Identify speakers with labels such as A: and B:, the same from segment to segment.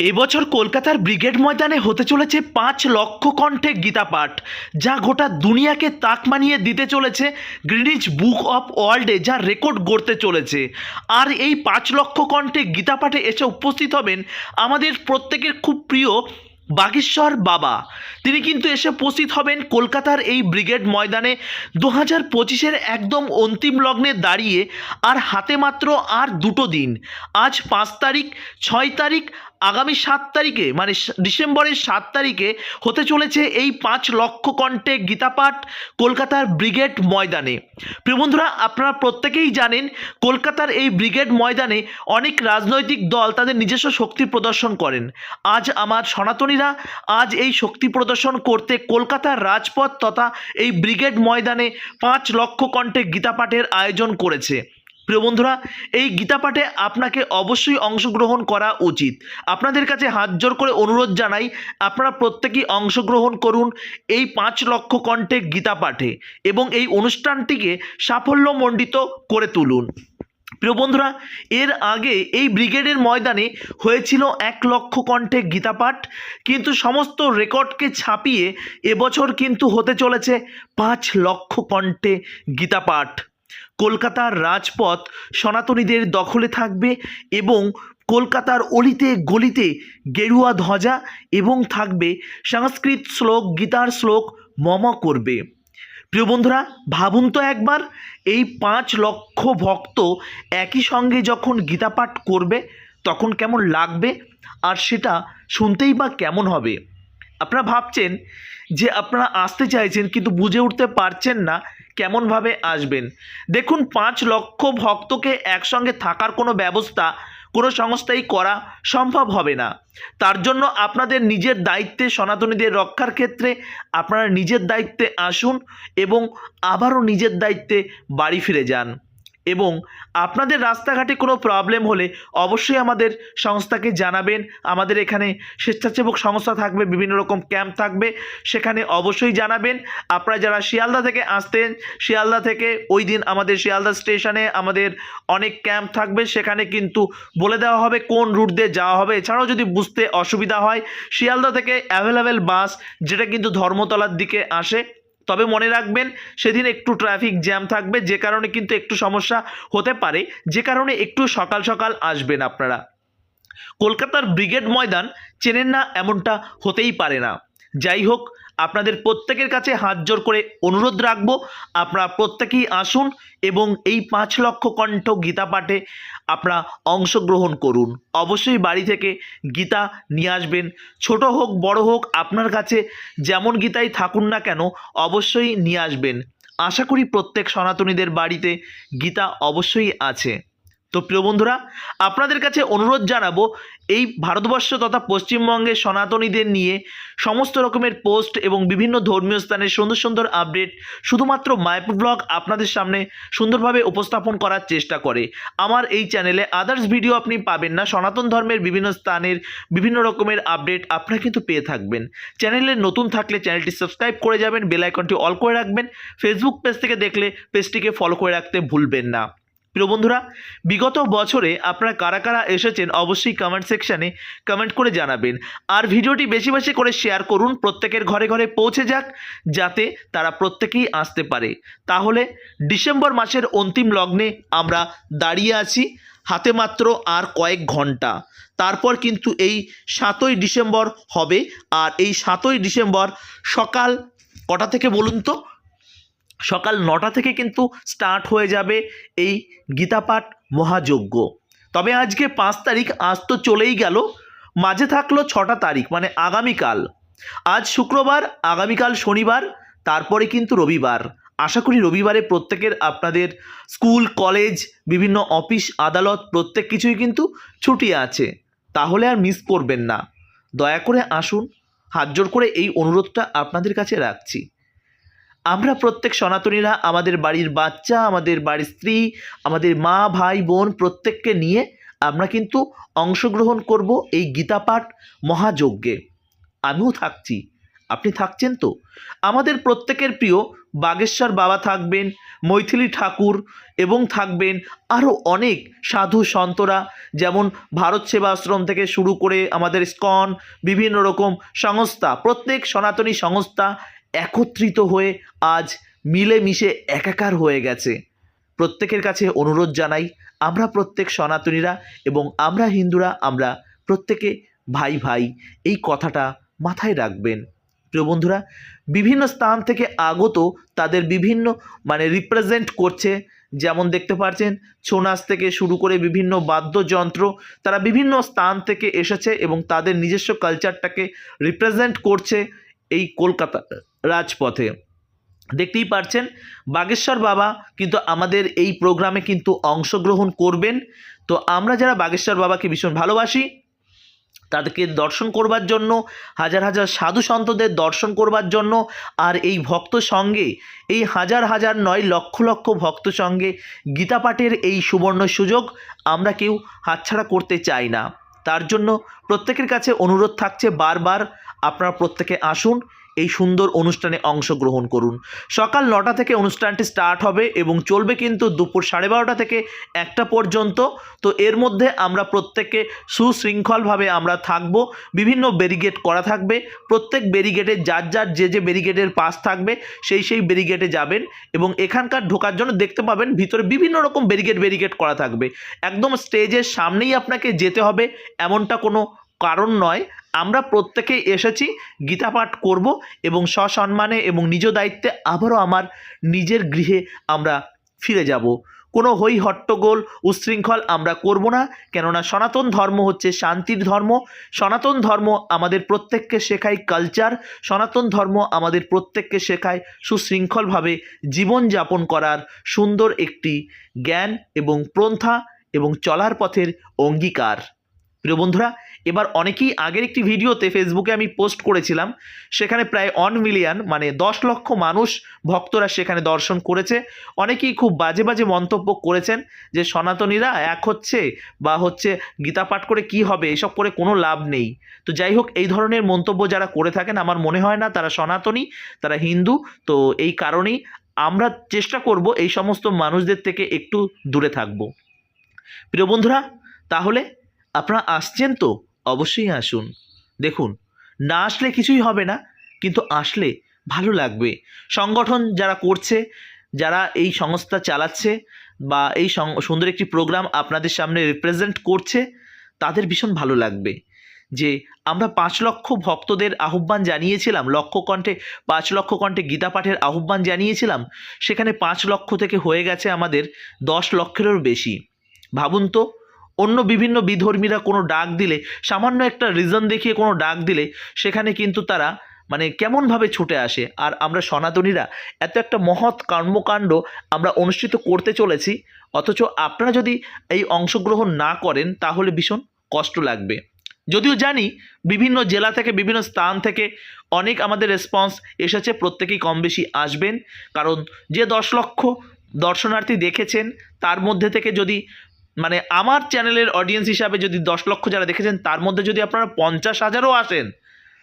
A: এবছর কলকাতার ব্রিগেড ময়দানে হতে চলেছে পাঁচ লক্ষ কণ্ঠে গীতা পাঠ যা গোটা দুনিয়াকে তাক মানিয়ে দিতে চলেছে গ্রিনিচ বুক অফ ওয়ার্ল্ডে, যা রেকর্ড গড়তে চলেছে। আর এই পাঁচ লক্ষ কণ্ঠে গীতা পাঠে এসে উপস্থিত হবেন আমাদের প্রত্যেকের খুব প্রিয় বাগেশ্বর বাবা। তিনি কিন্তু এসে উপস্থিত হবেন কলকাতার এই ব্রিগেড ময়দানে দু হাজার পঁচিশের একদম অন্তিম লগ্নে দাঁড়িয়ে, আর হাতে মাত্র আর দুটো দিন। আজ পাঁচ তারিখ, ছয় তারিখ আগামী সাত তারিখে মানে ডিসেম্বরের সাত তারিখে হতে চলেছে এই পাঁচ লক্ষ কণ্ঠে গীতাপাঠ কলকাতার ব্রিগেড ময়দানে। বন্ধুরা, আপনারা প্রত্যেকেই জানেন, কলকাতার এই ব্রিগেড ময়দানে অনেক রাজনৈতিক দল তাদের নিজস্ব শক্তি প্রদর্শন করেন। আজ আমার সনাতনীরা আজ এই শক্তি প্রদর্শন করতে কলকাতার রাজপথ তথা এই ব্রিগেড ময়দানে পাঁচ লক্ষ কণ্ঠে গীতাপাঠের আয়োজন করেছে। প্রিয় বন্ধুরা, এই গীতাপাঠে আপনাকে অবশ্যই অংশগ্রহণ করা উচিত। আপনাদের কাছে হাত জোর করে অনুরোধ জানাই, আপনারা প্রত্যেকেই অংশগ্রহণ করুন এই পাঁচ লক্ষ কণ্ঠে গীতাপাঠে এবং এই অনুষ্ঠানটিকে সাফল্যমণ্ডিত করে তুলুন। প্রিয় বন্ধুরা, এর আগে এই ব্রিগেডের ময়দানে হয়েছিল এক লক্ষ কণ্ঠে গীতাপাঠ কিন্তু সমস্ত রেকর্ডকে ছাপিয়ে এবছর কিন্তু হতে চলেছে পাঁচ লক্ষ কণ্ঠে গীতাপাঠ কলকাতার রাজপথ সনাতনীদের দখলে থাকবে এবং কলকাতার অলিতে গলিতে গেরুয়া ধ্বজা এবং থাকবে সংস্কৃত শ্লোক, গীতার শ্লোক মম করবে। প্রিয় বন্ধুরা, ভাবুন তো একবার, এই পাঁচ লক্ষ ভক্ত একই সঙ্গে যখন গীতাপাঠ করবে, তখন কেমন লাগবে? আর সেটা শুনতেই বা কেমন হবে? আপনারা ভাবছেন যে, আপনারা আসতে চাইছেন কিন্তু বুঝে উঠতে পারছেন না কেমনভাবে আসবেন? দেখুন, পাঁচ লক্ষ ভক্তকে একসঙ্গে থাকার কোনো ব্যবস্থা, কোনো সংস্থাই করা সম্ভব হবে না। তার জন্য আপনাদের নিজের দায়িত্বে সনাতনীদের রক্ষার ক্ষেত্রে আপনারা নিজের দায়িত্বে আসুন এবং আবারও নিজের দায়িত্বে বাড়ি ফিরে যান। এবং আপনাদের রাস্তাঘাটে কোনো প্রবলেম হলে অবশ্যই আমাদের সংস্থাকে জানাবেন। আমাদের এখানে স্বেচ্ছাসেবক সংস্থা থাকবে, বিভিন্ন রকম ক্যাম্প থাকবে, সেখানে অবশ্যই জানাবেন। আপনারা যারা শিয়ালদা থেকে আসতেন, শিয়ালদা থেকে ওই দিন আমাদের শিয়ালদা স্টেশনে আমাদের অনেক ক্যাম্প থাকবে, সেখানে কিন্তু বলে দেওয়া হবে কোন রুট দিয়ে যাওয়া হবে। এছাড়াও যদি বুঝতে অসুবিধা হয়, শিয়ালদা থেকে অ্যাভেলেবেল বাস যেটা কিন্তু ধর্মতলার দিকে আসে তবে মনে রাখবেন, সেদিন একটু ট্রাফিক জ্যাম থাকবে, যে কারণে কিন্তু একটু সমস্যা হতে পারে, যে কারণে একটু সকাল সকাল আসবেন আপনারা। কলকাতার ব্রিগেড ময়দান চেনেন না, এমনটা হতেই পারে না। যাই হোক আপনাদের প্রত্যেকের কাছে হাত জোর করে অনুরোধ রাখব, আপনারা প্রত্যেকেই আসুন এবং এই পাঁচ লক্ষ কণ্ঠ গীতা পাঠে আপনারা অংশগ্রহণ করুন। অবশ্যই বাড়ি থেকে গীতা নিয়ে আসবেন। ছোট হোক, বড় হোক, আপনার কাছে যেমন গীতাই থাকুন না কেন, অবশ্যই নিয়ে আসবেন। আশা করি প্রত্যেক সনাতনীদের বাড়িতে গীতা অবশ্যই আছে। তো প্রিয় বন্ধুরা, আপনাদের কাছে অনুরোধ জানাব, এই ভারতবর্ষ তথা পশ্চিমবঙ্গের সনাতনীদের নিয়ে সমস্ত রকমের পোস্ট এবং বিভিন্ন ধর্মীয় স্থানের সুন্দর সুন্দর আপডেট শুধুমাত্র মায়াপুর ব্লগ আপনাদের সামনে সুন্দরভাবে উপস্থাপন করার চেষ্টা করে। আমার এই চ্যানেলে আদার্স ভিডিও আপনি পাবেন না, সনাতন ধর্মের বিভিন্ন স্থানের বিভিন্ন রকমের আপডেট আপনারা কিন্তু পেয়ে থাকবেন। চ্যানেলে নতুন থাকলে চ্যানেলটি সাবস্ক্রাইব করে যাবেন বেল আইকনটি অল করে রাখবেন ফেসবুক পেজ থেকে দেখলে পেজটিকে ফলো করে রাখতে ভুলবেন না। প্রিয় বন্ধুরা, বিগত বছরে আপনারা কারা কারা এসেছেন অবশ্যই কমেন্ট সেকশানে কমেন্ট করে জানাবেন। আর ভিডিওটি বেশি বেশি করে শেয়ার করুন, প্রত্যেকের ঘরে ঘরে পৌঁছে যাক, যাতে তারা প্রত্যেকেই আসতে পারে। তাহলে ডিসেম্বর মাসের অন্তিম লগ্নে আমরা দাঁড়িয়ে আছি, হাতে মাত্র আর কয়েক ঘণ্টা। তারপর কিন্তু এই সাতই ডিসেম্বর হবে, আর এই সাতই ডিসেম্বর সকাল কটা থেকে বলুন তো? সকাল নটা থেকে কিন্তু স্টার্ট হয়ে যাবে এই গীতাপাঠ মহাযজ্ঞ। তবে আজকে পাঁচ তারিখ, আজ তো চলেই গেল। মাঝে থাকল ছটা তারিখ মানে আগামীকাল। আজ শুক্রবার, আগামীকাল শনিবার, তারপরে কিন্তু রবিবার। আশা করি রবিবারে প্রত্যেকের আপনাদের স্কুল, কলেজ, বিভিন্ন অফিস, আদালত, প্রত্যেক কিছুই কিন্তু ছুটি আছে। তাহলে আর মিস করবেন না। দয়া করে আসুন, হাত জোর করে এই অনুরোধটা আপনাদের কাছে রাখছি। আমরা প্রত্যেক সনাতনীরা আমাদের বাড়ির বাচ্চা, আমাদের বাড়ির স্ত্রী, আমাদের মা, ভাই, বোন প্রত্যেককে নিয়ে আমরা কিন্তু অংশগ্রহণ করব এই গীতাপাঠ মহাযজ্ঞে। আমিও থাকছি। আপনি থাকছেন তো? আমাদের প্রত্যেকের প্রিয় বাগেশ্বর বাবা থাকবেন, মৈথিলী ঠাকুর এবং থাকবেন আরও অনেক সাধু সন্তরা, যেমন ভারত সেবা আশ্রম থেকে শুরু করে আমাদের স্কন বিভিন্ন রকম সংস্থা, প্রত্যেক সনাতনী সংস্থা একত্রিত হয়ে আজ মিলেমিশে একাকার হয়ে গেছে। প্রত্যেকের কাছে অনুরোধ জানাই, আমরা প্রত্যেক সনাতনীরা এবং আমরা হিন্দুরা, আমরা প্রত্যেকে ভাই ভাই, এই কথাটা মাথায় রাখবেন। প্রিয় বন্ধুরা, বিভিন্ন স্থান থেকে আগত তাদের বিভিন্ন মানে রিপ্রেজেন্ট করছে। যেমন দেখতে পাচ্ছেন ছৌ নাচ থেকে শুরু করে বিভিন্ন বাদ্যযন্ত্র, তারা বিভিন্ন স্থান থেকে এসেছে এবং তাদের নিজস্ব কালচারটাকে রিপ্রেজেন্ট করছে। এই কলকাতা, রাজপথে। দেখতেই পারছেন, বাগেশ্বর বাবা কিন্তু আমাদের এই প্রোগ্রামে কিন্তু অংশগ্রহণ করবেন। তো আমরা যারা বাগেশ্বর বাবাকে ভীষণ ভালোবাসি, তাদেরকে দর্শন করবার জন্য, হাজার হাজার সাধু সন্তদের দর্শন করবার জন্য, আর এই ভক্ত সঙ্গে, এই হাজার হাজার নয় লক্ষ লক্ষ ভক্ত সঙ্গে গীতা পাঠের এই সুবর্ণ সুযোগ আমরা কেউ হাতছাড়া করতে চাই না। তার জন্য প্রত্যেকের কাছে অনুরোধ থাকছে বারবার আপনারা প্রত্যেকে আসুন, এই সুন্দর অনুষ্ঠানে অংশগ্রহণ করুন। সকাল নটা থেকে অনুষ্ঠানটি স্টার্ট হবে এবং চলবে কিন্তু দুপুর সাড়ে বারোটা থেকে একটা পর্যন্ত। তো এর মধ্যে আমরা প্রত্যেকে সুশৃঙ্খলভাবে আমরা থাকব। বিভিন্ন ব্যারিগেড করা থাকবে। প্রত্যেক ব্যারিগেডে যার যার যে যে ব্যারিগেডের পাস থাকবে, সেই সেই ব্যারিগেডে যাবেন এবং এখানকার ঢোকার জন্য দেখতে পাবেন ভিতরে বিভিন্ন রকম ব্যারিগেড ব্যারিগেড করা থাকবে। একদম স্টেজের সামনেই আপনাকে যেতে হবে, এমনটা কোনো কারণ নয়। আমরা প্রত্যেকেই এসেছি, গীতা পাঠ করব এবং সসম্মানে এবং নিজ দায়িত্বে আবারও আমার নিজের গৃহে আমরা ফিরে যাব। কোনো হই হট্টগোল উচ্ছৃঙ্খল আমরা করব না, কেননা সনাতন ধর্ম হচ্ছে শান্তির ধর্ম। সনাতন ধর্ম আমাদের প্রত্যেককে শেখায় কালচার সনাতন ধর্ম আমাদের প্রত্যেককে শেখায় সুশৃঙ্খলভাবে জীবনযাপন করার সুন্দর একটি জ্ঞান এবং প্রন্থা এবং চলার পথের অঙ্গীকার। প্রিয় বন্ধুরা, এবার অনেকেই আগের একটি ভিডিওতে ফেসবুকে আমি পোস্ট করেছিলাম, সেখানে প্রায় ওয়ান মিলিয়ন মানে দশ লক্ষ মানুষ ভক্তরা সেখানে দর্শন করেছে। অনেকেই খুব বাজে বাজে মন্তব্য করেছেন যে, সনাতনীরা এক হচ্ছে বা হচ্ছে গীতা পাঠ করে কি হবে, এসব করে কোনো লাভ নেই। তো যাই হোক, এই ধরনের মন্তব্য যারা করে থাকেন, আমার মনে হয় না তারা সনাতনী, তারা হিন্দু। তো এই কারণেই আমরা চেষ্টা করব এই সমস্ত মানুষদের থেকে একটু দূরে থাকব। প্রিয় বন্ধুরা, তাহলে আপনারা আসছেন তো? অবশ্যই আসুন। দেখুন, না আসলে কিছুই হবে না, কিন্তু আসলে ভালো লাগবে। সংগঠন যারা করছে, যারা এই সংস্থা চালাচ্ছে বা এই সুন্দর একটি প্রোগ্রাম আপনাদের সামনে রিপ্রেজেন্ট করছে, তাদের ভীষণ ভালো লাগবে। যে আমরা পাঁচ লক্ষ ভক্তদের আহ্বান জানিয়েছিলাম, লক্ষ কণ্ঠে, পাঁচ লক্ষ কণ্ঠে গীতা পাঠের আহ্বান জানিয়েছিলাম, সেখানে পাঁচ লক্ষ থেকে হয়ে গেছে আমাদের দশ লক্ষেরও বেশি। ভাবুন তো অন্য বিভিন্ন বিধর্মীরা কোনো ডাক দিলে, সামান্য একটা রিজন দেখিয়ে কোনো ডাক দিলে, সেখানে কিন্তু তারা মানে কেমনভাবে ছুটে আসে। আর আমরা সনাতনীরা এত একটা মহৎ কর্মকাণ্ড আমরা অনুষ্ঠিত করতে চলেছি, অথচ আপনারা যদি এই অংশগ্রহণ না করেন, তাহলে ভীষণ কষ্ট লাগবে। যদিও জানি বিভিন্ন জেলা থেকে, বিভিন্ন স্থান থেকে অনেক আমাদের রেসপন্স এসেছে, প্রত্যেকেই কম বেশি আসবেন। কারণ যে দশ লক্ষ দর্শনার্থী দেখেছেন, তার মধ্যে থেকে যদি মানে আমার চ্যানেলের অডিয়েন্স হিসাবে যদি দশ লক্ষ যারা দেখেছেন, তার মধ্যে যদি আপনারা পঞ্চাশ হাজারও আসেন,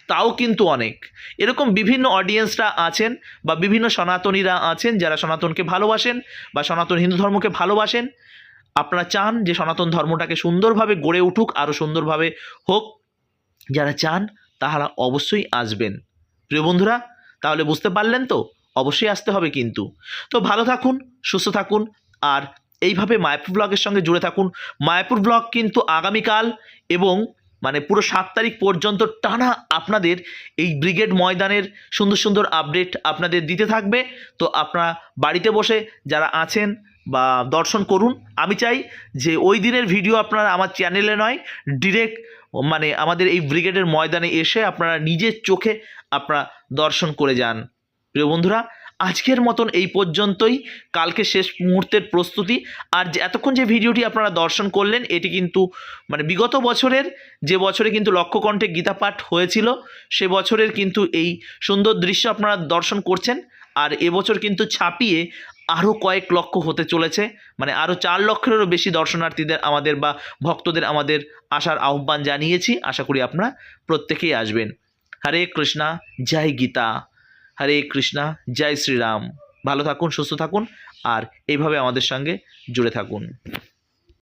A: তাও কিন্তু অনেক। এরকম বিভিন্ন অডিয়েন্সরা আছেন বা বিভিন্ন সনাতনীরা আছেন যারা সনাতনকে ভালোবাসেন বা সনাতন হিন্দু ধর্মকে ভালোবাসেন। আপনারা চান যে সনাতন ধর্মটাকে সুন্দরভাবে গড়ে উঠুক, আরও সুন্দরভাবে হোক। যারা চান, তাহারা অবশ্যই আসবেন। প্রিয় বন্ধুরা, তাহলে বুঝতে পারলেন তো? অবশ্যই আসতে হবে কিন্তু। তো ভালো থাকুন, সুস্থ থাকুন, আর এইভাবে মায়াপুর ব্লগের সঙ্গে জুড়ে থাকুন। মায়াপুর ব্লগ কিন্তু আগামীকাল এবং মানে পুরো সাত তারিখ পর্যন্ত টানা আপনাদের এই ব্রিগেড ময়দানের সুন্দর সুন্দর আপডেট আপনাদের দিতে থাকবে। তো আপনারা বাড়িতে বসে যারা আছেন বা দর্শন করুন, আমি চাই যে ওই দিনের ভিডিও আপনারা আমার চ্যানেলে নয়, ডিরেক্ট মানে আমাদের এই ব্রিগেডের ময়দানে এসে আপনারা নিজের চোখে আপনারা দর্শন করে যান। প্রিয় বন্ধুরা আজকের মতন এই পর্যন্তই। কালকে শেষ মুহূর্তের প্রস্তুতি। আর এতক্ষণ যে ভিডিওটি আপনারা দর্শন করলেন, এটি কিন্তু মানে বিগত বছরের, যে বছরে কিন্তু লক্ষ্যকণ্ঠে গীতা পাঠ হয়েছিল, সে বছরের কিন্তু এই সুন্দর দৃশ্য আপনারা দর্শন করছেন। আর এবছর কিন্তু ছাপিয়ে আরও কয়েক লক্ষ হতে চলেছে। মানে আরও চার লক্ষেরও বেশি দর্শনার্থীদের আমাদের বা ভক্তদের আমাদের আসার আহ্বান জানিয়েছি। আশা করি আপনারা প্রত্যেকেই আসবেন। হরে কৃষ্ণা, জয় গীতা। হরে কৃষ্ণা জয় শ্রীরাম। ভালো থাকুন সুস্থ থাকুন আর এইভাবে আমাদের সঙ্গে জুড়ে থাকুন।